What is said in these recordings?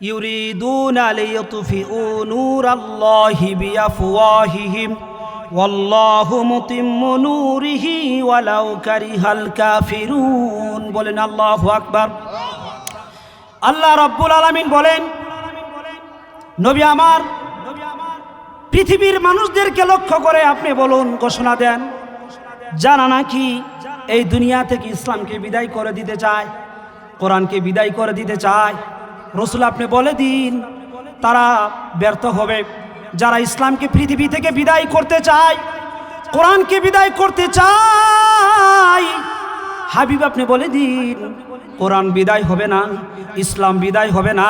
يريدون ليطفئوا نور الله بأفواههم والله متم نوره ولو كره الكافرون বলেন আল্লাহু আকবার আল্লাহ রাব্বুল আলামিন বলেন নবী আমার পৃথিবীর মানুষদেরকে লক্ষ্য করে আপনি বলুন ঘোষণা দেন যারা নাকি এই দুনিয়া থেকে ইসলামকে বিদায় করে দিতে চায় কোরআনকে বিদায় করে দিতে চায় রসুল আপনি বলে দিন, তারা ব্যর্থ হবে। যারা ইসলামকে পৃথিবী থেকে বিদায় করতে চায়, কোরআনকে বিদায় করতে চায়, হাবিব আপনি বলে দিন, কোরআন বিদায় হবে না, ইসলাম বিদায় হবে না।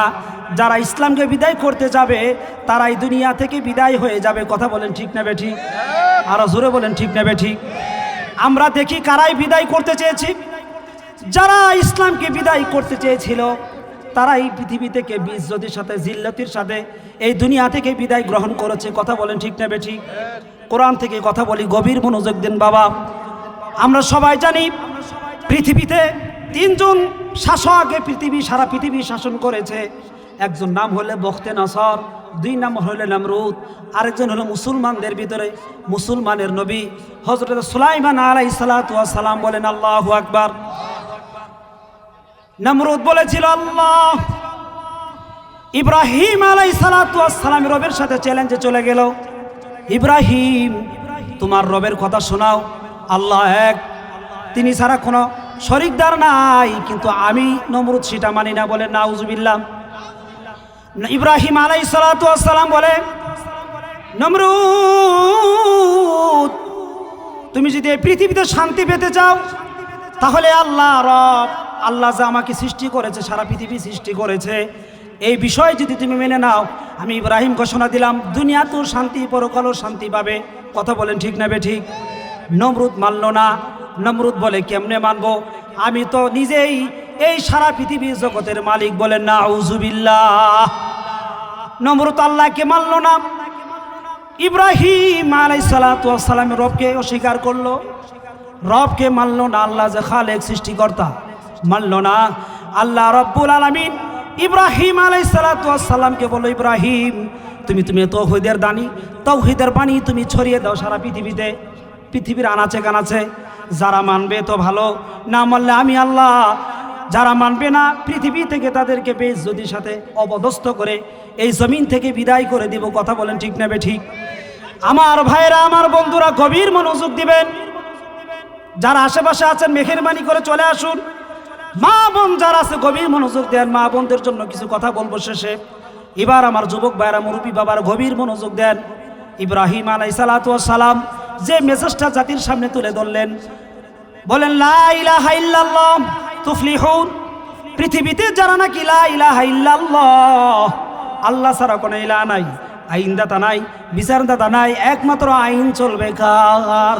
যারা ইসলামকে বিদায় করতে যাবে, তারাই দুনিয়া থেকে বিদায় হয়ে যাবে। কথা বলেন ঠিক নেবে ঠিক আরও জোরে বলেন ঠিক নেবে ঠিক আমরা দেখি কারাই বিদায় করতে চেয়েছি। যারা ইসলামকে বিদায় করতে চেয়েছিল তারা এই পৃথিবী থেকে বিজ্জতির সাথে জিল্লতির সাথে এই দুনিয়া থেকে বিদায় গ্রহণ করেছে, কথা বলেন ঠিক না ঠিক কোরআন থেকে কথা বলি, গভীর মনোযোগ দিন বাবা। আমরা সবাই জানি পৃথিবীতে তিনজন শাসকে পৃথিবী, সারা পৃথিবী শাসন করেছে। একজন নাম হলে বখতে নসর, দুই নাম হলে নামরুদ, আরেকজন হলো মুসলমানদের ভিতরে মুসলমানের নবী। হজরত সুলাইমান আলাই সালাম বলেন, আল্লাহ আকবার। নমরুদ বলেছিল, আল্লাহ, ইব্রাহিম আলাই সালাম রবের সাথে চ্যালেঞ্জে চলে গেল। ইব্রাহিম, তোমার রবের কথা শোনাও। আল্লাহ এক, তিনি ছাড়া কোনো শরিকদার নাই, কিন্তু আমি নমরুদ সেটা মানি না বলে নাউজুবিল্লাম ইব্রাহিম আলাই সালাম বলে, নমরুদ, তুমি যদি এই পৃথিবীতে শান্তি পেতে চাও, তাহলে আল্লাহ রব আল্লাহ যে আমাকে সৃষ্টি করেছে, সারা পৃথিবী সৃষ্টি করেছে। এই বিষয় যদি তুমি মেনে নাও, আমি ইব্রাহিম ঘোষণা দিলাম, দুনিয়া তো শান্তি, পরকালও শান্তি পাবে। কথা বলেন ঠিক নেবে ঠিক? নমরুদ মানল না। নমরুদ বলে, কেমনে মানবো? আমি তো নিজেই এই সারা পৃথিবীর জগতের মালিক বলেন না আউজুবিল্লাহ নমরুদ আল্লাহকে মানল না। ইব্রাহিম আলাই সালাম রবকে অস্বীকার করল। রবকে মানল না, আল্লাহ যে খালেক সৃষ্টিকর্তা। মানল না। আল্লাহ রব্বুল আলমিন ইব্রাহিম আলাই সালাতামকে বলল, ইব্রাহিম, তুমি তুমি তৌহিদের দানি। তৌহিদের বাণী তুমি ছড়িয়ে দাও সারা পৃথিবীতে। পৃথিবীর আনাচে কানাচে। যারা মানবে তো ভালো। না মানলে আমি আল্লাহ। যারা মানবে না, পৃথিবী থেকে তাদেরকে বেশ যদি সাথে অবদস্থ করে এই জমিন থেকে বিদায় করে দিব। কথা বলেন ঠিক নেবে ঠিক? আমার ভাইয়েরা, আমার বন্ধুরা, গভীর মনোযোগ দিবেন। যারা আশেপাশে আছেন, মেহেরবানি করে চলে আসুন। মা বোন যারা আছে, গভীর মনোযোগ দেন, মা বোনদের জন্য কিছু কথা বলব শেষে। এবার আমার যুবক ভাইরা, মুরব্বী বাবার গভীর মনোযোগ দেন। ইব্রাহিম আলাই সালাম যে মেসেজটা জাতির সামনে তুলে ধরলেন। বলেন পৃথিবীতে যারা নাকি আল্লাহ ছাড়া কোনো ইলা নাই, আইনদাতা নাই, বিচারদাতা নাই, একমাত্র আইন চলবে কার?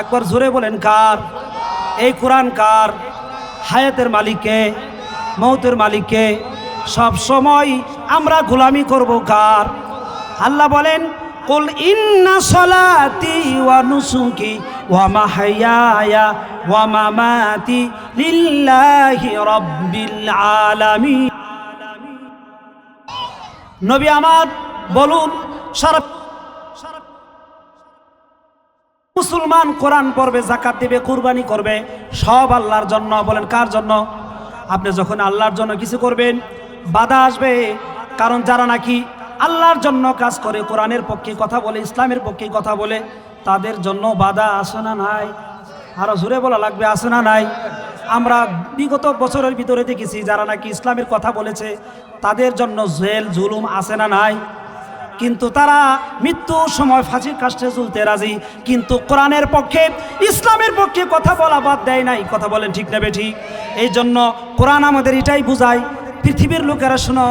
একবার জোরে বলেন, কার? এই কোরআন কার? হায়াতের মালিককে মৌতের মালিককে সব সময় আমরা গোলামি করব কার? আল্লাহ বলেন, কুল ইন্না সলাতি ওয়া নুসুকি ওয়া মাহইয়ায়া ওয়া মামাতি লিল্লাহি রাব্বিল আলামিন। নবী আমার বলুন, সারা মুসলমান কোরআন পড়বে জাকাত দিবে, কুরবানি করবে, সব আল্লাহর জন্য। বলেন, কার জন্য? আপনি যখন আল্লাহর জন্য কিছু করবেন, বাধা আসবে। কারণ যারা নাকি আল্লাহর জন্য কাজ করে, কোরআনের পক্ষে কথা বলে, ইসলামের পক্ষে কথা বলে, তাদের জন্য বাধা আসে না নাই? আরও জোরে বলা লাগবে আসে না নাই? আমরা বিগত বছরের ভিতরে দেখেছি, যারা নাকি ইসলামের কথা বলেছে, তাদের জন্য জেল, জুলুম আসে না নাই? কিন্তু তারা মৃত্যুর সময় ফাঁসির কাষ্টে চলতে রাজি। কিন্তু কোরআনের পক্ষে, ইসলামের পক্ষে কথা বলা বাদ দেয় নাই। কথা বলেন ঠিক নেবে ঠিক এই জন্য কোরআন আমাদের এটাই বুঝায়, পৃথিবীর লোকেরা শোনো,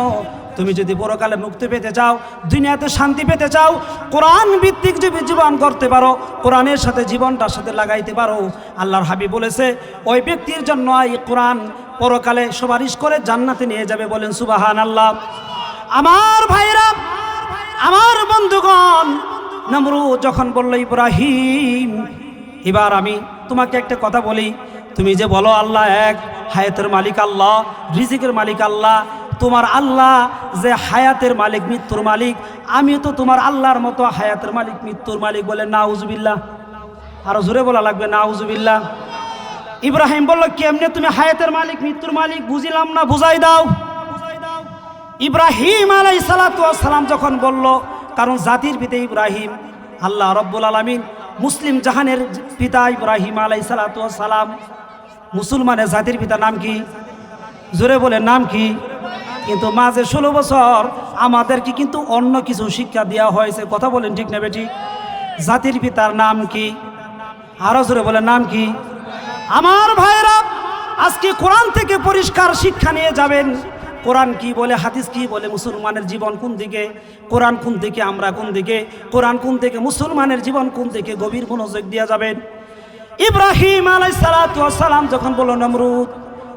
তুমি যদি পরকালে মুক্তি পেতে চাও, দুনিয়াতে শান্তি পেতে চাও, কোরআন ভিত্তিক যদি জীবন করতে পারো, কোরআনের সাথে জীবনটার সাথে লাগাইতে পারো। আল্লাহর হাবি বলেছে, ওই ব্যক্তির জন্য এই কোরআন পরকালে সুপারিশ করে জান্নাতে নিয়ে যাবে বলেন সুবাহান আল্লাহ আমার ভাইরা আমার বন্ধুগণ নমরু যখন বলল, ইব্রাহিম, এবার আমি তোমাকে একটা কথা বলি। তুমি যে বলো, আল্লাহ এক, হায়াতের মালিক আল্লাহ, রিজিকের মালিক আল্লাহ, তোমার আল্লাহ যে হায়াতের মালিক, মৃত্যুর মালিক, আমি তো তোমার আল্লাহর মতো হায়াতের মালিক, মৃত্যুর মালিক বলে না উজবিল্লা আরও জোরে বলা লাগবে না উজবিল্লা ইব্রাহিম বলল, কেমনে তুমি হায়াতের মালিক, মৃত্যুর মালিক বুঝিলাম না, বুঝাই দাও। ইব্রাহিম আলাই সালাম যখন বলল, কারণ জাতির পিতা ইব্রাহিম, আল্লাহ রব্বুল আলমিন মুসলিম জাহানের পিতা ইব্রাহিম আলাই সালাম, মুসলমানের জাতির পিতা নাম কি? জোরে বলে, নাম কি? কিন্তু মাঝে ষোলো বছর আমাদেরকে কিন্তু অন্য কিছু শিক্ষা দেওয়া হয়েছে। কথা বলেন ঠিক না ঠিক জাতির পিতার নাম কি? আরও জোরে বলে, নাম কি? আমার ভাইরা, আজকে কোরআন থেকে পরিষ্কার শিক্ষা নিয়ে যাবেন। কোরআন কি বলে, হাদিস কি বলে, মুসলমানের জীবন কোন দিকে, কোরআন কোন দিকে, আমরা কোন দিকে, কোরআন কোন দিকে, মুসলমানের জীবন কোন দিকে, গভীর মনোযোগ দিয়ে যাবেন। ইব্রাহিম আলাই সালাম যখন বলো নমরুদ,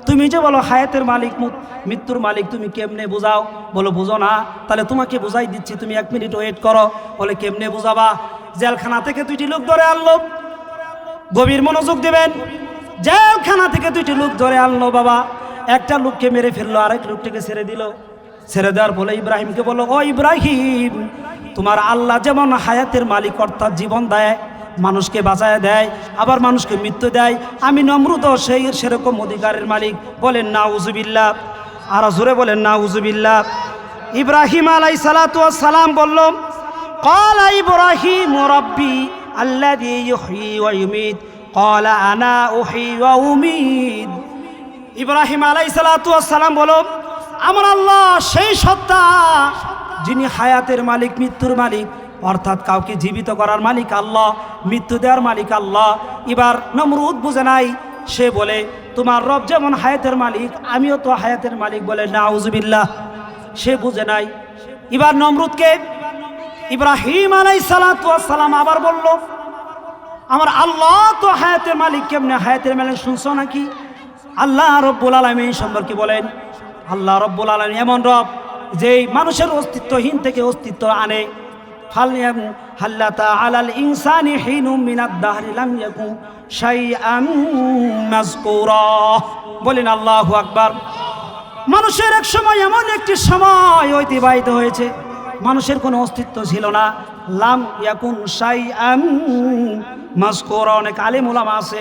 তুমি যে বলো হায়াতের মালিক মৃত্যুর মালিক, তুমি কেমনে বুঝাও? বলো বুঝো না, তাহলে তোমাকে বুঝাই দিচ্ছি, তুমি এক মিনিট ওয়েট করো। বলে, কেমনে বুঝাবা? জেলখানা থেকে দুইটি লোক ধরে আনলো। গভীর মনোযোগ দিবেন। জেলখানা থেকে দুইটি লোক ধরে আনলো, বাবা। একটা লোককে মেরে ফেললো আরেক লোকটাকে ছেড়ে দিল ছেড়ে দেওয়ার বলে ইব্রাহিমকে বললো ও ইব্রাহিম তোমার আল্লাহ যেমন হায়াতের মালিক অর্থাৎ জীবন দেয় মানুষকে বাঁচায় দেয় আবার মানুষকে মৃত্যু দেয় আমি নমরুদ সেই সেরকম অধিকারের মালিক বলেন না উজুবিল্লা আর জোরে বলেন না উজুবিল্লা ইব্রাহিম আলাই সালাম বলল قال إبراهيم ربي الذي يحيي ويميت قال أنا أحيي وأميت ইব্রাহিম আলাই সালাম বলো, আমার আল্লাহ সেই সত্তা যিনি হায়াতের মালিক, মৃত্যুর মালিক, অর্থাৎ কাউকে জীবিত করার মালিক আল্লাহ, মৃত্যু দেওয়ার মালিক আল্লাহ। এবার নমরুদ বুঝে নাই, সে বলে, তোমার রব যেমন হায়াতের মালিক, আমিও তো হায়াতের মালিক বলে না উজবিল্লাহ সে বুঝে নাই। এবার নমরুদকে ইব্রাহিম আলাই সালাম আবার বলল, আমার আল্লাহ তো হায়াতের মালিক, কেমনে হায়াতের মালিক শুনছো নাকি? আল্লাহ রব্বুল আলমী সম্পর্কে বলেন, আল্লাহ রব্বুল আলমী এমন রব যেই মানুষের অস্তিত্বহীন থেকে অস্তিত্ব আনে। হাল্লাতা আলাল ইনসানি হিনুম মিনাদ দাহরি লাম ইয়াকুন শাইআন মাযকুরা। বলেন, আল্লাহু আকবার। মানুষের এক সময় এমন একটি সময় অতিবাহিত হয়েছে, মানুষের কোনো অস্তিত্ব ছিল না। লাম ইয়াকুন সাই আম মাসকোরা অনেক আলিম ওলামা আছে।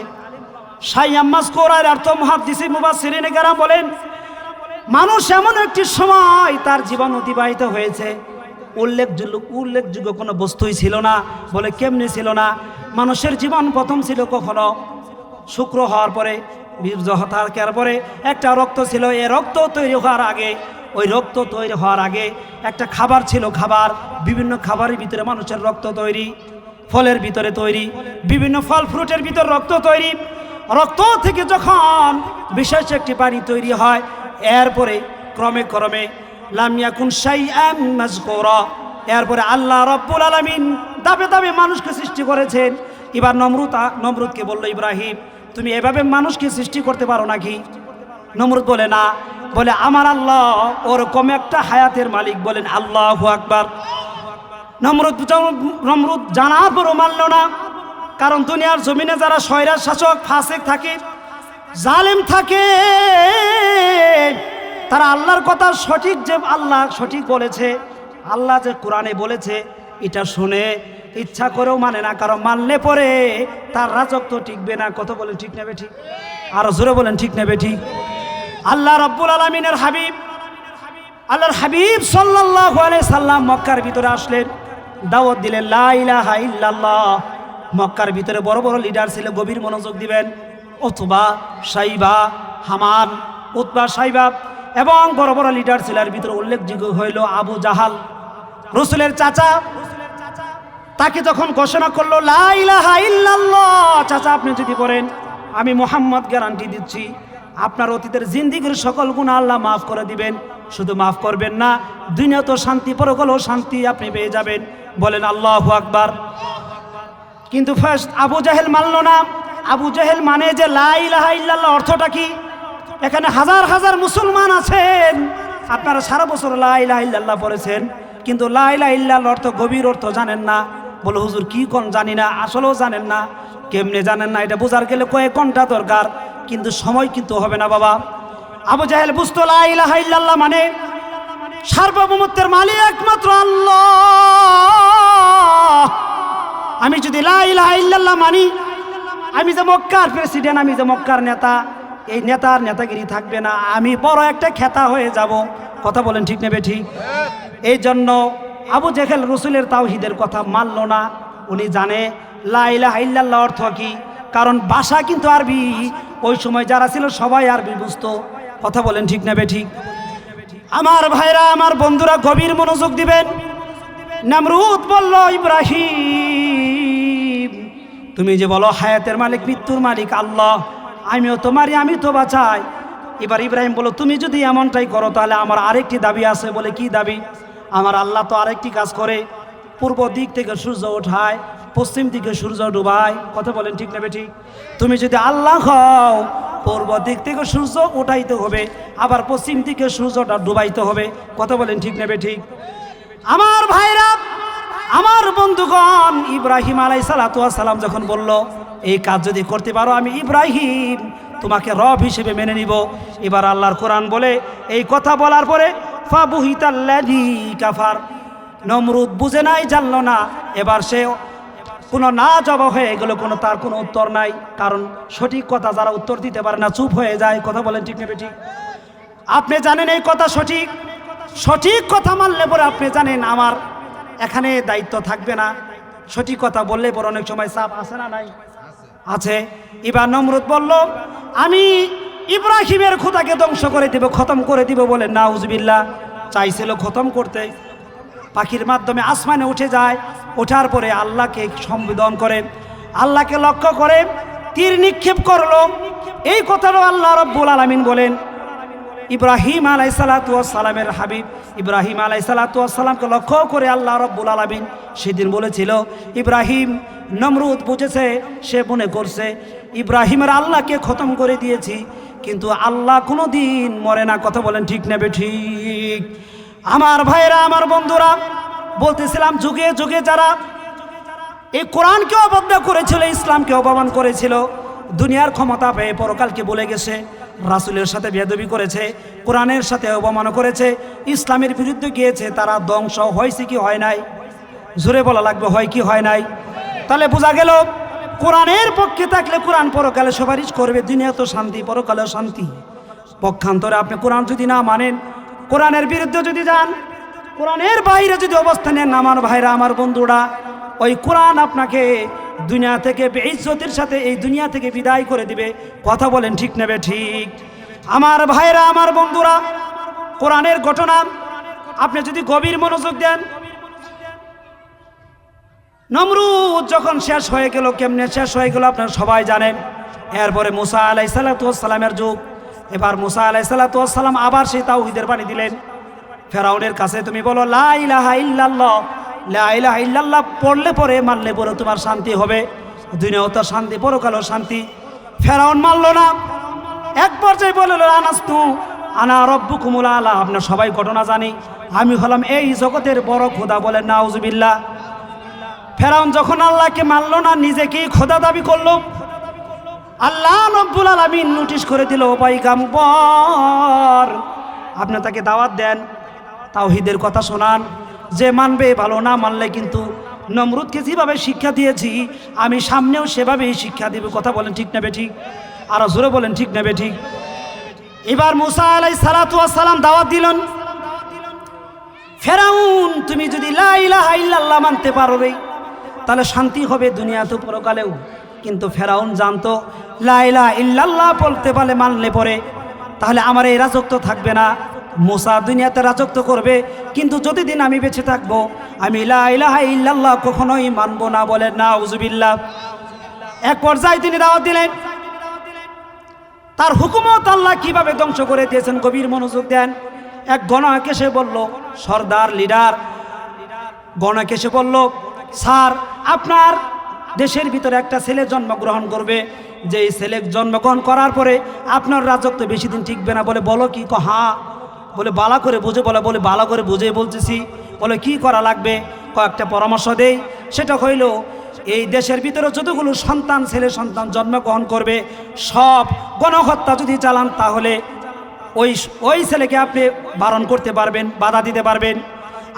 বলেন, মানুষ এমন একটি সময় তার জীবন অতিবাহিত হয়েছে। উল্লেখযোগ্য উল্লেখযোগ্য কোনো বস্তুই ছিল না, বলে কেমনি ছিল না? মানুষের জীবন প্রথম ছিল কখনো শুক্র হওয়ার পরে, বীর্য পরে, একটা রক্ত ছিল, এ রক্ত তৈরি হওয়ার আগে, ওই রক্ত তৈরি হওয়ার আগে একটা খাবার ছিল খাবার, বিভিন্ন খাবারের ভিতরে মানুষের রক্ত তৈরি, ফলের ভিতরে তৈরি, বিভিন্ন ফল, ফ্রুটের ভিতর রক্ত তৈরি রক্ত থেকে যখন বিশেষ একটি পানি তৈরি হয়, এরপরে ক্রমে ক্রমে লামিয়াকুন এরপরে আল্লাহ রব্বুল আলমিন দাবে দাবে মানুষকে সৃষ্টি করেছেন। এবার নমরুদ নমরুদকে বলল, ইব্রাহিম, তুমি এভাবে মানুষকে সৃষ্টি করতে পারো নাকি? নমরুদ বলে, না। বলে, আমার আল্লাহ ওরকম একটা হায়াতের মালিক। বলেন, আল্লাহ আকবার। নমরুদ নমরুদ জানার পরও মানল না। কারণ দুনিয়ার জমিনে যারা সয়রার শাসক, ফাসেক থাকে, জালেম থাকে, তারা আল্লাহর কথা সঠিক যে আল্লাহ সঠিক বলেছে, আল্লাহ যে কোরআনে বলেছে, এটা শুনে ইচ্ছা করেও মানে না, কারণ মানলে পরে তার রাজত্ব টিকবে না। কত বলেন ঠিক নেবে ঠিক আর জোরে বলেন ঠিক নেবে ঠিক আল্লাহ রব্বুল আলমিনের হাবিব, আল্লাহর হাবিব সাল্লাহ সাল্লাম মক্কার ভিতরে আসলেন, দাওয়াত দিলেন, লা ইলাহা ইল্লাল্লাহ। মক্কার ভিতরে বড় বড় লিডার ছিল, গভীর মনোযোগ দিবেন। অথবা সাইবা, হামান, উতবা, সাইবা এবং বড় বড় লিডার ছিল। ভিতরে উল্লেখযোগ্য হইল আবু জাহাল, রসুলের চাচা। তাকে যখন ঘোষণা করল চাচা, আপনি যদি করেন আমি মোহাম্মদ গ্যারান্টি দিচ্ছি, আপনার অতীতের জিন্দিগির সকল গুণ আল্লাহ মাফ করে দিবেন। শুধু মাফ করবেন না দুনিয়া তো শান্তি, পরকলও শান্তি আপনি পেয়ে যাবেন। বলেন, আল্লাহ আকবার। কিন্তু ফার্স্ট আবু জাহেল মানল না। আবু জাহেল মানে যে লাইলাহা ইল্লাল্লাহ অর্থটা কি? এখানে হাজার হাজার মুসলমান আছেন। আপনারা সারা বছর লাইলাহা ইল্লাল্লাহ পড়েছেন, কিন্তু লাইলাহা ইল্লাল্লাহ অর্থ গভীর অর্থ জানেন না। বলে হুজুর, কি কোন জানি না, আসলেও জানেন না। কেমনে জানেন না, এটা বোঝার গেলে কয়েক ঘণ্টা দরকার, কিন্তু সময় কিন্তু হবে না বাবা। আবু জাহেল বুঝতো লাইলাহা ইল্লাল্লাহ মানে সার্বভৌমত্বের মালিক একমাত্র আল্লাহ। ইল্লাল্লাহ মানি। আমি যে মক্কার প্রেসিডেন্ট আমি যে মক্কার নেতা, এই নেতার নেতাগিরি থাকবে না। আমি বড় একটা খেতা হয়ে যাব। কথা বলেন ঠিক নেবে ঠিক? এই জন্য আবু জেহেল রসুলের তাওহিদের কথা মানল না। উনি জানে, লা ইলাহা ইল্লাল্লাহ অর্থ কি? কারণ ভাষা কিন্তু আরবি। ওই সময় যারা ছিল সবাই আরবি বুঝতো। কথা বলেন ঠিক নেবে ঠিক? আমার ভাইরা, আমার বন্ধুরা গভীর মনোযোগ দিবেন। নামরুদ বলল, ইব্রাহিম তুমি যে বলো, হায়াতের মালিক, মৃত্যুর মালিক, আল্লাহ। আমিও তোমারই আমি তো বাঁচাই। এবার ইব্রাহিম বলো তুমি যদি এমনটাই করো, তাহলে আমার আরেকটি দাবি আছে বলে কি দাবি? আমার আল্লাহ তো আরেকটি কাজ করে। পূর্ব দিক থেকে সূর্য ওঠায়, পশ্চিম দিকে সূর্য ডুবায়। কথা বলেন ঠিক নেবে ঠিক তুমি যদি আল্লাহ হও, পূর্ব দিক থেকে সূর্য উঠাইতে হবে, আবার পশ্চিম দিকে সূর্যটা ডুবাইতে হবে। কথা বলেন ঠিক নেবে ঠিক আমার ভাইরা আমার বন্ধুগণ, ইব্রাহিম আলাই সালাম যখন বলল, এই কাজ যদি করতে পারো আমি ইব্রাহিম, তোমাকে রব হিসেবে মেনে নিব। এবার আল্লাহর কোরআন বলে, এই কথা বলার পরে কাফার। নমরুদ বুঝে নাই, জানলো না। এবার সে কোনো না জবাব হয়ে গেলো, কোনো তার কোনো উত্তর নাই। কারণ সঠিক কথা যারা উত্তর দিতে পারে না, চুপ হয়ে যায়। কথা বলেন ঠিক নেবে ঠিক আপনি জানেন এই কথা সঠিক? সঠিক কথা মানলে পরে আপনি জানেন আমার এখানে দায়িত্ব থাকবে না। সঠিক কথা বললে পরে অনেক সময় চাপ আছে না নাই? আছে। এবার নমরুদ বলল, আমি ইব্রাহিমের খোদাকে ধ্বংস করে দিব, খতম করে দিব বলে না উজবিল্লা চাইছিল খতম করতে। পাখির মাধ্যমে আসমানে উঠে যায়, ওঠার পরে আল্লাহকে সম্বোধন করে। আল্লাহকে লক্ষ্য করে তীর নিক্ষেপ করল। এই কথাটা আল্লাহ রব্বুল আলমিন বলেন। ইব্রাহিম আলাই সালামের হাবিব। ইব্রাহিম আলাই সালাতামকে লক্ষ্য করে আল্লাহ রব্বুল আলমিন সেদিন বলেছিল, ইব্রাহিম, নমরুদ বুঝেছে, সে মনে করছে, ইব্রাহিমের আল্লাহকে খতম করে দিয়েছি, কিন্তু আল্লাহ কোনো দিন মরে না। কথা বলেন ঠিক নেবে ঠিক আমার ভাইরা আমার বন্ধুরা, বলতেছিলাম, যুগে যুগে যারা এই কোরআনকে অবজ্ঞা করেছিল, ইসলামকে অপমান করেছিল, দুনিয়ার ক্ষমতা পেয়ে পরকালকে বলে গেছে রাসুলের সাথে বেদবি করেছে, কোরআনের সাথে অবমান করেছে, ইসলামের বিরুদ্ধে গিয়েছে, তারা ধ্বংস হয়েছে কি হয় নাই? জোরে বলা লাগবে, হয় কি হয় নাই? তাহলে বোঝা গেল, কোরআনের পক্ষে থাকলে কোরআন পরকালে সুপারিশ করবে, দুনিয়া তো শান্তি, পরকালেও শান্তি। পক্ষান্তরে আপনি কোরআন যদি না মানেন, কোরআনের বিরুদ্ধে যদি যান, কোরআনের বাইরে যদি অবস্থান নেন, আমার ভাইরা, আমার বন্ধুরা, ওই কোরআন আপনাকে দুনিয়া থেকে বেইজ্জতির সাথে এই দুনিয়া থেকে বিদায় করে দিবে। কথা বলেন ঠিক নেবে ঠিক। আমার ভাইরা আমার বন্ধুরা, কোরআনের ঘটনা, আপনি যদি গভীর মনোযোগ দেন। নমরুদ যখন শেষ হয়ে গেল, কেমনে শেষ হয়ে গেল আপনারা সবাই জানেন। এরপরে মুসা আলাই সালাতামের যুগ। এবার মুসা আলাই সালাতাম আবার সেই তাওহিদের বাণী দিলেন। ফেরাউনের কাছে তুমি বলো, লা ইলাহা ইল্লাল্লাহ পড়লে পরে মারলে পরে তোমার শান্তি হবে। দুনিয়াও তো শান্তি, পরকালও শান্তি। ফেরাউন মানলো না। এক পর্যায়ে বলল আনাস্তু, আনা রব্বু কুমুলা আলা। আপনার সবাই ঘটনা জানি। আমি হলাম এই জগতের বড় খোদা বলেন নাউজুবিল্লাহ। ফেরাউন যখন আল্লাহকে মানলো না, নিজেকেই খোদা দাবি করল। আল্লাহ রব্বুল আলমিন নোটিশ করে দিল পাইগাম্বর আপনি তাকে দাওয়াত দেন, তাওহিদের কথা শোনান। যে মানবে ভালো না মানলে কিন্তু নমরুদকে যেভাবে শিক্ষা দিয়েছি, আমি সামনেও সেভাবেই শিক্ষা দেব। কথা বলেন ঠিক নেবে ঠিক? আরও জোরে বলেন ঠিক নেবে ঠিক? এবার মুসা আলাই সালাম দাওয়াত দিলেন। ফেরাউন, তুমি যদি লা ইলাহা ইল্লাল্লাহ মানতে পারবে তাহলে শান্তি হবে দুনিয়াতে পরকালেও। কিন্তু ফেরাউন জানতো লাইলা ইল্লাল্লাহ বলতে পারলে মানলে পরে, তাহলে আমার এই রাজত্ব থাকবে না। মোসা দুনিয়াতে রাজত্ব করবে, কিন্তু যতদিন আমি বেঁচে থাকব, আমি ইল্লাল্লাহ কখনোই মানবো না বলে না উজুবিল্লাহ এক পর্যায়ে তিনি দাওয়াত দিলেন। তার হুকুমত আল্লাহ কীভাবে ধ্বংস করে দিয়েছেন গভীর মনোযোগ দেন। এক গণক এসে বলল, সর্দার, লিডার। গণক এসে বলল, স্যার, আপনার দেশের ভিতরে একটা ছেলে জন্মগ্রহণ করবে। যে এই ছেলে জন্মগ্রহণ করার পরে আপনার রাজত্ব বেশি দিন টিকবে না বলে বলো কি? ক হ্যাঁ বলে, বালা করে বুঝে, বলে বলে, বালা করে বুঝে বলতেছি। বলে, কি করা লাগবে? কয়েকটা পরামর্শ দেই। সেটা হইল, এই দেশের ভিতরে যতগুলো সন্তান, ছেলে সন্তান জন্মগ্রহণ করবে, সব গণহত্যা যদি চালান, তাহলে ওই ওই ছেলেকে আপনি বারণ করতে পারবেন, বাধা দিতে পারবেন।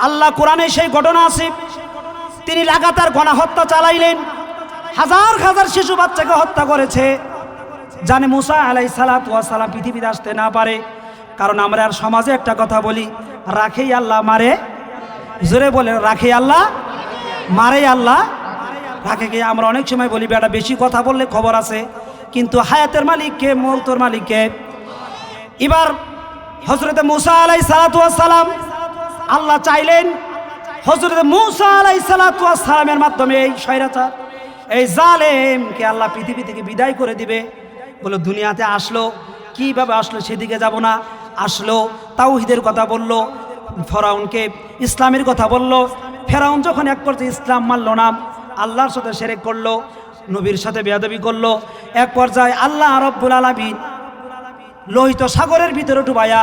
আল্লাহ কোরআনে সেই ঘটনা আছে। তিনি লাগাতার গণহত্যা চালাইলেন। হাজার হাজার শিশু বাচ্চাকে হত্যা করেছে। জানে মুসা আলাই সালাম পৃথিবীতে আসতে না পারে। কারণ আমরা আর সমাজে একটা কথা বলি, রাখেই আল্লাহ মারে। জোরে বলে রাখে আল্লাহ মারে আল্লাহ। রাখে কে? আমরা অনেক সময় বলি, বেটা, বেশি কথা বললে খবর আছে। কিন্তু হায়াতের মালিককে মৌতর মালিককে এবার হজরতে মুসা আলাই সালাম, আল্লাহ চাইলেন হজরতে মুসা আলাই সালামের মাধ্যমে এই স্বৈরাচার, এই জালেমকে আল্লাহ পৃথিবী থেকে বিদায় করে দিবে। বলে, দুনিয়াতে আসলো, কীভাবে আসলো সেদিকে যাব না? আসলো, তাওহিদের কথা বলল, ফরাউনকে ইসলামের কথা বলল। ফেরাউন যখন এক পর্যায়ে ইসলাম মানল না, আল্লাহর সাথে সেরেক করল, নবীর সাথে বেয়াদবি করল। এক পর্যায়ে আল্লাহ রব্বুল আলমিন লোহিত সাগরের ভিতরে ডুবাইয়া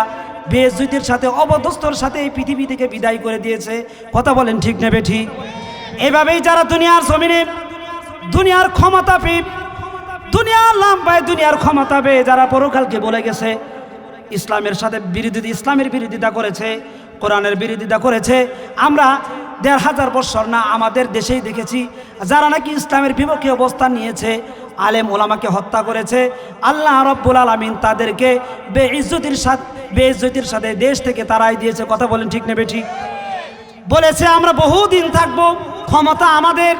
বেজুতির সাথে অবদস্তর সাথে এই পৃথিবী থেকে বিদায় করে দিয়েছে। কথা বলেন ঠিক নেবে ঠিক এভাবেই যারা দুনিয়ার জমিনে দুনিয়ার ক্ষমতা পেয়ে, দুনিয়ার লাভ পায় দুনিয়ার ক্ষমতা পেয়ে যারা পরকালকে বলে গেছে ইসলামের সাথে বিরোধিতা ইসলামের বিরোধিতা করেছে, কোরআনের বিরোধিতা করেছে। আমরা দেড় হাজার বছর না আমাদের দেশেই দেখেছি, যারা নাকি ইসলামের বিপক্ষে অবস্থান নিয়েছে, আলেম ওলামাকে হত্যা করেছে। আল্লাহ রব্বুল আলমিন তাদেরকে বেইজ্জতির সাথে বেইজ্জতির সাথে দেশ থেকে তারাই দিয়েছে। কথা বলেন ঠিক নেবে ঠিক বলেছে, আমরা বহুদিন থাকব, ক্ষমতা আমাদের।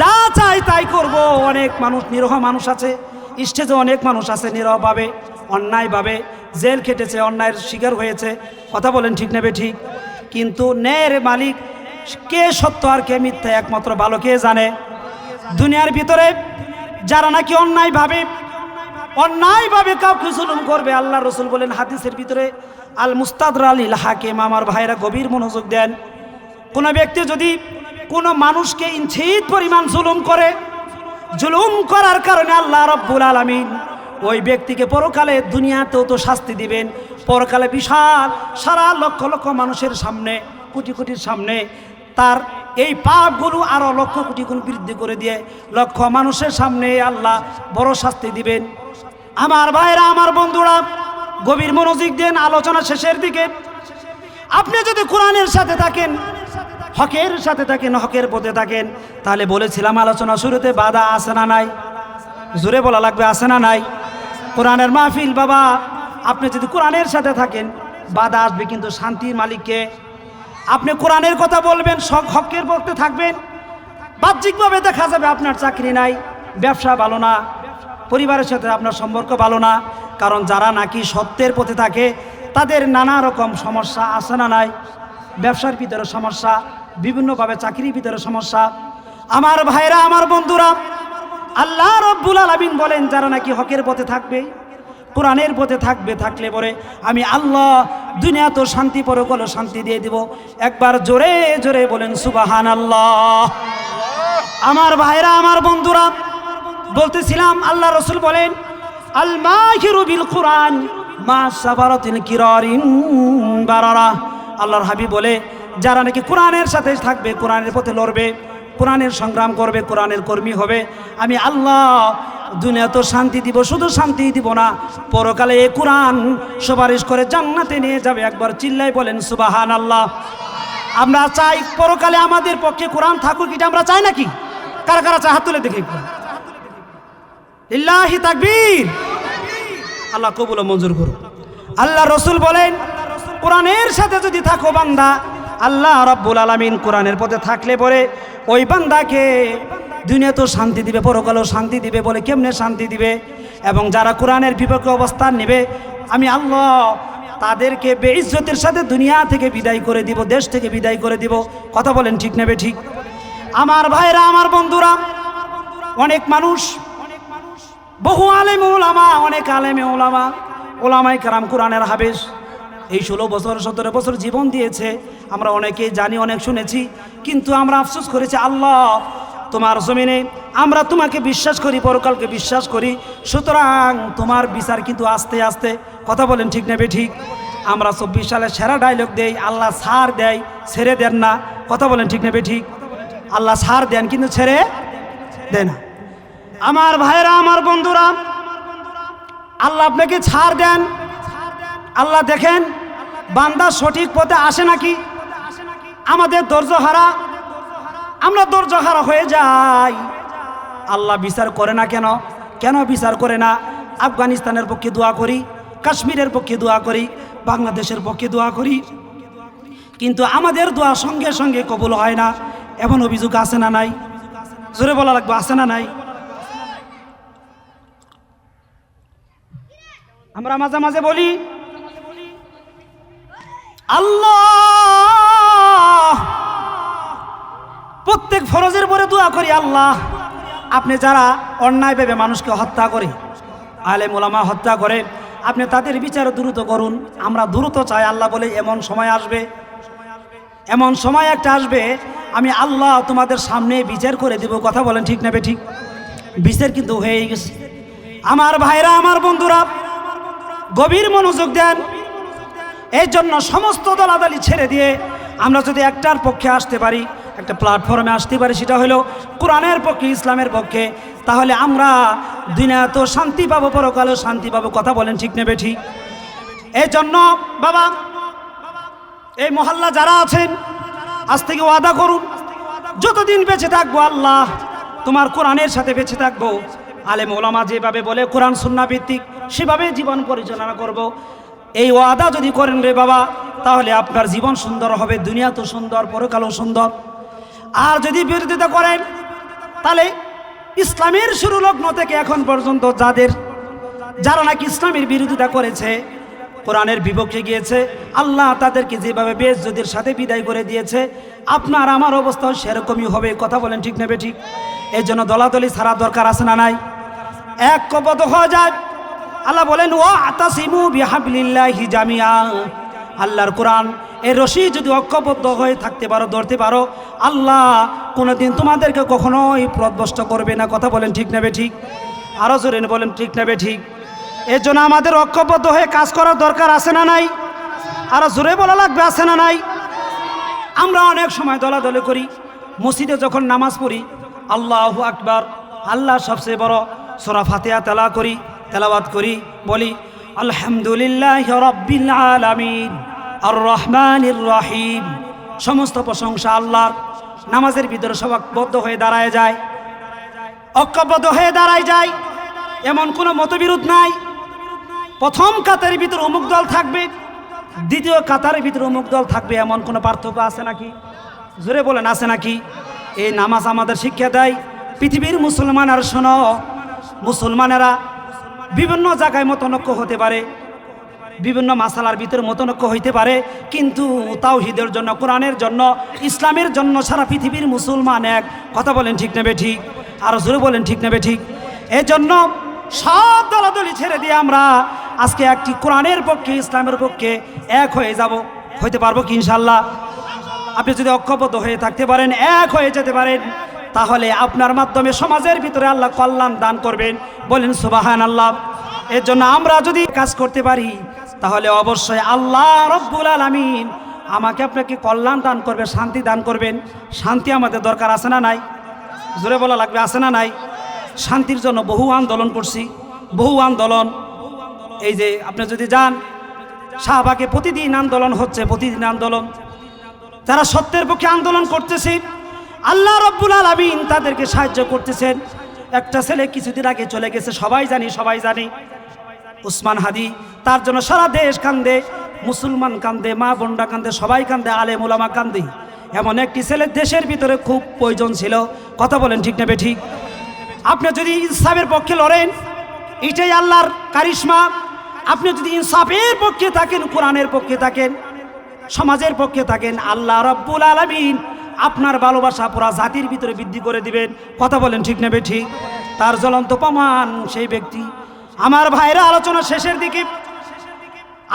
যা চাই তাই করব। অনেক মানুষ নিরহ মানুষ আছে, স্টেজে অনেক মানুষ আছে নিরহভাবে। অন্যায়ভাবে জেল খেটেছে, অন্যায়ের শিকার হয়েছে। কথা বলেন ঠিক নেবে ঠিক? কিন্তু ন্যায়ের মালিক কে সত্য আর কে মিথ্যা একমাত্র ভালো কে জানে? দুনিয়ার ভিতরে যারা নাকি অন্যায়ভাবে অন্যায়ভাবে কাউকে জুলুম করবে আল্লাহ রসুল বলেন হাদিসের ভিতরে আল মুস্তাদর আল হাকিম, আমার ভাইরা গভীর মনোযোগ দেন। কোনো ব্যক্তি যদি কোনো মানুষকে ইঞ্চিত পরিমাণ জুলুম করে, জুলুম করার কারণে আল্লাহ রব্বুল আলমিন ওই ব্যক্তিকে পরকালে দুনিয়াতেও তো শাস্তি দিবেন। পরকালে বিশাল, সারা লক্ষ লক্ষ মানুষের সামনে, কোটি কোটির সামনে তার এই পাপগুলো আরও লক্ষ কোটি গুণ বৃদ্ধি করে দিয়ে লক্ষ মানুষের সামনে আল্লাহ বড় শাস্তি দিবেন। আমার ভাইরা, আমার বন্ধুরা, গভীর মনোযোগ দেন আলোচনা শেষের দিকে। আপনি যদি কোরআনের সাথে থাকেন, হকের সাথে থাকেন, হকের পথে থাকেন, তাহলে বলেছিলাম আলোচনা শুরুতে বাধা আছে না নাই? জোরে বলা লাগবে, আছে না নাই? কোরআনের মাহফিল, বাবা। আপনি যদি কোরআনের সাথে থাকেন, বাধা আসবে কিন্তু শান্তির মালিককে। আপনি কোরআনের কথা বলবেন, সব হকের পথে থাকবেন। বাহ্যিকভাবে দেখা যাবে আপনার চাকরি নাই, ব্যবসা ভালো না, পরিবারের সাথে আপনার সম্পর্ক ভালো না, কারণ যারা নাকি সত্যের পথে থাকে, তাদের নানা রকম সমস্যা আসে না নাই? ব্যবসার ভিতরে সমস্যা, বিভিন্নভাবে চাকরির ভিতরে সমস্যা। আমার ভাইরা, আমার বন্ধুরা আল্লাহ রব্বুল আলমিন বলেন, যারা নাকি হকের পথে থাকবে, কোরআনের পথে থাকবে, থাকলে পরে আমি আল্লাহ দুনিয়া তো শান্তি পরকল শান্তি দিয়ে দিব। একবার জোরে জোরে বলেন সুবাহান আল্লাহ আমার ভাইরা, আমার বন্ধুরা, বলতেছিলাম, আল্লাহ রসুল বলেন আল মাহিরু বিল কোরআন মা সাবারতিন কিরারিন বারারা। আল্লাহর হাবি বলে, যারা নাকি কোরআনের সাথে থাকবে, কোরআনের পথে লড়বে কোরআনের সংগ্রাম করবে, কোরআনের কর্মী হবে। আমি আল্লাহ, দুনিয়া তো শান্তি দিব, শুধু শান্তি দিব না, পরকালে এ কোরআন সুপারিশ করে জান্নাতে নিয়ে যাবে। একবার চিল্লাই বলেন সুবাহান আল্লাহ আমরা চাই পরকালে আমাদের পক্ষে কোরআন থাকুক, এটা আমরা চাই নাকি? কারা কারা চাই হাত তুলে দেখি ইল্লাহি তাকবীর। আল্লাহ কবুল মঞ্জুর করুন আল্লাহ রসুল বলেন, কোরআনের সাথে যদি থাকো বান্দা আল্লাহ রব্বুল আলমিন কোরআনের পথে থাকলে পরে ওই বান্দাকে দুনিয়া তো শান্তি দিবে, পরকালেও শান্তি দিবে বলে কেমনে শান্তি দিবে? এবং যারা কোরআনের বিপক্ষে অবস্থান নেবে, আমি আল্লাহ তাদেরকে বেইজ্জতের সাথে দুনিয়া থেকে বিদায় করে দিব, দেশ থেকে বিদায় করে দিব। কথা বলেন ঠিক নেবে ঠিক? আমার ভাইরা, আমার বন্ধুরা, অনেক মানুষ, বহু আলেম ওলামা, অনেক আলেমে ওলামা ওলামাই কারাম কোরআনের হাবেশ এই ষোলো বছর, সতেরো বছর জীবন দিয়েছে। আমরা অনেকে জানি, অনেক শুনেছি। কিন্তু আমরা আফসোস করেছি, আল্লাহ, তোমার জমিনে আমরা তোমাকে বিশ্বাস করি, পরকালকে বিশ্বাস করি। সুতরাং তোমার বিচার কিন্তু আস্তে আস্তে, কথা বলেন ঠিক নেবে ঠিক? আমরা চব্বিশ সালে সেরা ডায়লগ দেই, আল্লাহ সার দেয়, ছেড়ে দেন না। কথা বলেন ঠিক নেবে ঠিক? আল্লাহ সার দেন, কিন্তু ছেড়ে দেয় না। আমার ভাইরা, আমার বন্ধুরা, আল্লাহ আপনাকে ছাড় দেন। আল্লাহ দেখেন বান্দা সঠিক পথে আসে নাকি? আমাদের ধৈর্য হারা, আমরা ধৈর্য হারা হয়ে যাই। আল্লাহ বিচার করে না কেন? কেন বিচার করে না? আফগানিস্তানের পক্ষে দোয়া করি, কাশ্মীরের পক্ষে দোয়া করি, বাংলাদেশের পক্ষে দোয়া করি। কিন্তু আমাদের দোয়া সঙ্গে সঙ্গে কবুল হয় না। এমন অভিযোগ আছে না নাই? জোরে বলা লাগবে, আছে না নাই? আমরা মাঝে মাঝে বলি আল্লাহ। প্রত্যেক ফরজের পরে দোয়া করি, আল্লাহ। আপনি যারা অন্যায় ভেবে মানুষকে হত্যা করে আলে মোলামা হত্যা করে, আপনি তাদের বিচার দ্রুত করুন। আমরা দ্রুত চাই, আল্লাহ বলে এমন সময় আসবে। এমন সময় একটা আসবে, আমি আল্লাহ তোমাদের সামনে বিচার করে দেব। কথা বলেন ঠিক নেবে ঠিক? বিচার কিন্তু হয়ে গেছে। আমার ভাইরা, আমার বন্ধুরা, গভীর মনোযোগ দেন। এই জন্য সমস্ত দলাদলি ছেড়ে দিয়ে আমরা যদি একটার পক্ষে আসতে পারি, একটা প্ল্যাটফর্মে আসতে পারি, সেটা হলো কোরআনের পক্ষে, ইসলামের পক্ষে, তাহলে আমরা দিনে এত শান্তি পাবো, পরকালেও শান্তি পাবো, কথা বলেন ঠিক নেবে ঠিক এই জন্য বাবা, এই মহল্লা যারা আছেন, আজ থেকে ওয়াদা করুন, যতদিন বেঁচে থাকব আল্লাহ তোমার কোরআনের সাথে বেঁচে থাকব আলেম ওলামা যেভাবে বলে, কোরআন সুন্না ভিত্তিক, সেভাবে জীবন পরিচালনা করব। এই ওয়াদা যদি করেন রে বাবা, তাহলে আপনার জীবন সুন্দর হবে, দুনিয়া তো সুন্দর, পরকালও সুন্দর। আর যদি বিরোধিতা করেন, তাহলে ইসলামের শুরু লগ্ন থেকে এখন পর্যন্ত যাদের, যারা নাকি ইসলামের বিরোধিতা করেছে, কোরআনের বিপক্ষে গিয়েছে, আল্লাহ তাদেরকে যেভাবে বেশ যদির সাথে বিদায় করে দিয়েছে, আপনার আমার অবস্থাও সেরকমই হবে কথা বলেন ঠিক নেবে ঠিক? এই জন্য দলাদলি ছাড়া দরকার আছে না নাই? এক কপত হওয়া যায় আল্লাহ বলেন ও আতাসিমু বিহাবলিল্লাহি জামিয়া আল্লাহর কোরআন এই রশি যদি ঐক্যবদ্ধ হয়ে থাকতে পারো, ধরতে পারো, আল্লাহ কোনোদিন তোমাদেরকে কখনোই প্রদবষ্ট করবে না। কথা বলেন ঠিক নেবে ঠিক? আরও জোরে বলেন ঠিক নেবে ঠিক? এর জন্য আমাদের ঐক্যবদ্ধ হয়ে কাজ করার দরকার আছে না নাই? আরও জোরে বলা লাগবে আছে না নাই? আমরা অনেক সময় দলাদলি করি, মসজিদে যখন নামাজ পড়ি, আল্লাহ আকবার, আল্লাহ সবচেয়ে বড় সোরা ফাতেহা তেলা করি তেলাবাদ করি, বলি, আলহামদুলিল্লাহ রব্বিল আলামিন আর রহমান রহিম সমস্ত প্রশংসা আল্লাহর। নামাজের ভিতরে সবাকবদ্ধ হয়ে দাঁড়ায় যায়, ঐক্যবদ্ধ হয়ে দাঁড়ায় যায়। এমন কোনো মতবিরোধ নাই। প্রথম কাতারের ভিতরে অমুক দল থাকবে, দ্বিতীয় কাতারের ভিতরে অমুক দল থাকবে, এমন কোনো পার্থক্য আছে নাকি? জোরে বলেন, আছে নাকি? এই নামাজ আমাদের শিক্ষা দেয়, পৃথিবীর মুসলমান আর শোনো, মুসলমানেরা বিভিন্ন জায়গায় মতনক্য হতে পারে, বিভিন্ন মাসালার ভিতরে মতনক্য হইতে পারে, কিন্তু তাওহিদের জন্য, কোরআনের জন্য, ইসলামের জন্য সারা পৃথিবীর মুসলমান এক। কথা বলেন ঠিক নেবে ঠিক আর জোরে বলেন ঠিক নেবে ঠিক এই জন্য সব দলাদলি ছেড়ে দিয়ে আমরা আজকে একটি কোরআনের পক্ষে, ইসলামের পক্ষে এক হয়ে যাব। হইতে পারব কি ইনশাল্লাহ আপনি যদি ঐক্যবদ্ধ হয়ে থাকতে পারেন, এক হয়ে যেতে পারেন। তাহলে আপনার মাধ্যমে সমাজের ভিতরে আল্লাহ কল্যাণ দান করবেন। বলেন সুবাহান আল্লাহ এর জন্য আমরা যদি কাজ করতে পারি, তাহলে অবশ্যই আল্লাহ রব্বুল আলমিন আমাকে আপনাকে কল্যাণ দান করবে, শান্তি দান করবেন। শান্তি আমাদের দরকার আছে না নাই? জোরে বলা লাগবে, আছে না নাই? শান্তির জন্য বহু আন্দোলন করছি, বহু আন্দোলন। এই যে আপনি যদি যান, শাহবাগে প্রতিদিন আন্দোলন হচ্ছে, প্রতিদিন আন্দোলন। তারা সত্যের পক্ষে আন্দোলন করতেছে আল্লাহ রব্বুল আলমিন তাদেরকে সাহায্য করতেছেন। একটা ছেলে কিছুদিন আগে চলে গেছে, সবাই জানি সবাই জানি। উসমান হাদি, তার জন্য সারা দেশ কান্দে, মুসলমান কান্দে, মা বন্ডা কান্দে, সবাই কান্দে আলে মোলামা কান্দে। এমন একটি ছেলে দেশের ভিতরে খুব প্রয়োজন ছিল। কথা বলেন ঠিক নেবে ঠিক আপনি যদি ইনসাফের পক্ষে লড়েন, এটাই আল্লাহর কারিশমা। আপনি যদি ইনসাফের পক্ষে থাকেন, কোরআনের পক্ষে থাকেন, সমাজের পক্ষে থাকেন, আল্লাহ রব্বুল আলমিন আপনার ভালোবাসা পুরা জাতির ভিতরে বৃদ্ধি করে দিবেন। কথা বলেন ঠিক নেবে ঠিক? তার জ্বলন্ত প্রমাণ সেই ব্যক্তি। আমার ভাইরা আলোচনা শেষের দিকে।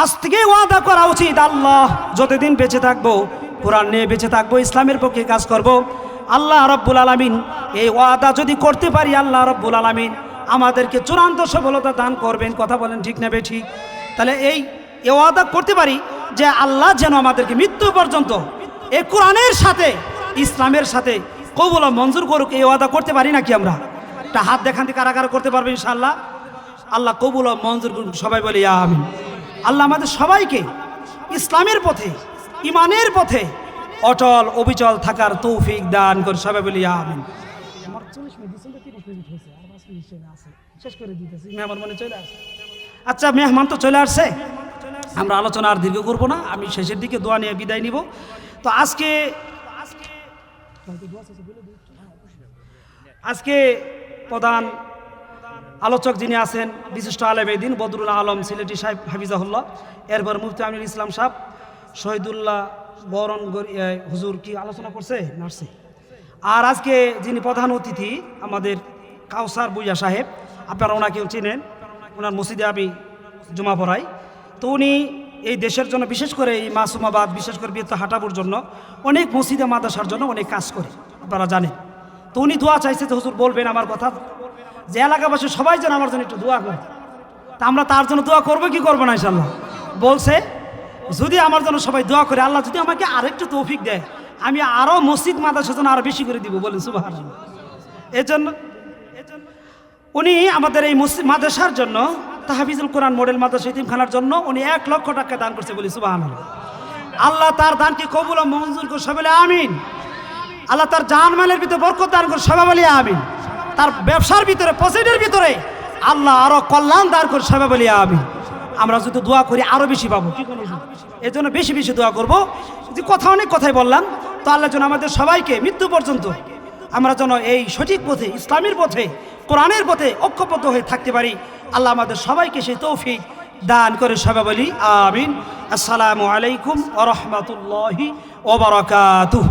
আজ থেকে ওয়াদা করা উচিত আল্লাহ যতদিন বেঁচে থাকব, কোরআন নিয়ে বেঁচে থাকব, ইসলামের পক্ষে কাজ করব, আল্লাহ রব্বুল আলমিন এই ওয়াদা যদি করতে পারি আল্লাহ রব্বুল আলমিন আমাদেরকে চূড়ান্ত সফলতা দান করবেন। কথা বলেন ঠিক নেবে ঠিক? তাহলে এই এ ওয়াদা করতে পারি যে আল্লাহ যেন আমাদেরকে মৃত্যু পর্যন্ত এই কোরআনের সাথে ইসলামের সাথে কবুল মঞ্জুর করুক, এই ওয়াদা করতে পারি নাকি আমরা? তা হাত দেখান থেকে কারাগার করতে পারবে ইনশাআল্লাহ। আল্লাহ কবুল মঞ্জুর করুক, সবাই বলি আমিন। আল্লাহ আমাদের সবাইকে ইসলামের পথে, ইমানের পথে অটল, অবিচল থাকার তৌফিক দান করে সবাই বলি আমিন। আচ্ছা মেহমান তো চলে আসছে। আমরা আলোচনা আর দীর্ঘ করব না, আমি শেষের দিকে দোয়া নিয়ে বিদায় নিব। তো আজকে আজকে প্রধান আলোচক যিনি আছেন, বিশিষ্ট আলেম এদিন, বদরুল আলম, সিলেটি সাহেব হাফিজাহুল্লাহ। এরপর মুফতি আমিনুল ইসলাম সাহেব, শহীদুল্লাহ বরণ হুজুর কি আলোচনা করছে? নার্সি। আর আজকে যিনি প্রধান অতিথি, আমাদের কাউসার বুইয়া সাহেব, আপনারা ওনাকেও চিনেন। ওনার মসজিদে আমি জমা পড়াই। তো উনি এই দেশের জন্য, বিশেষ করে এই মাসুমাবাদ বিশেষ করে বৃত্ত হাঁটাবুর জন্য অনেক মসজিদে মাদ্রাসার জন্য অনেক কাজ করে, আপনারা জানেন। তো উনি দোয়া চাইছে যে হুজুর বলবেন আমার কথা, যে এলাকাবাসী সবাই যেন আমার জন্য একটু দোয়া করে। তা আমরা তার জন্য দোয়া করব, কি করব না ইনশাল্লাহ বলছে, যদি আমার জন্য সবাই দোয়া করে, আল্লাহ যদি আমাকে আরেকটু তৌফিক দেয়, আমি আরও মসজিদ মাদ্রাসার জন্য আরও বেশি করে দিব। বলেন সুবাহ এর জন্য উনি আমাদের এই মসজিদ মাদ্রাসার জন্য তাহাফিজুল কোরআন মডেল মাদ্রাসা ইতিমখানার জন্য উনি এক লক্ষ টাকা দান করছে বলি সুবাহ আল্লাহ তার দানকে কবুল মঞ্জুর করে সবাই আমিন। আল্লাহ তার জানমালের ভিতরে বরকত দান করে সবাই বলি, আমিন। তার ব্যবসার ভিতরে প্রসিডের ভিতরে আল্লাহ আরও কল্যাণ দান করে সবাই বলি, আমিন। আমরা যদি দোয়া করি, আরও বেশি পাবো। এই জন্য বেশি বেশি দোয়া করব। যে কথা অনেক কথাই বললাম, তো আল্লাহ যেন আমাদের সবাইকে মৃত্যু পর্যন্ত আমরা যেন এই সঠিক পথে, ইসলামের পথে, কোরআনের পথে ঐক্যবদ্ধ হয়ে থাকতে পারি। আল্লাহ আমাদের সবাইকে সেই তৌফিক দান করে সবাই বলি, আমিন। আসসালামু আলাইকুম ওরহমতুল্লাহি ওবরাকাতুহ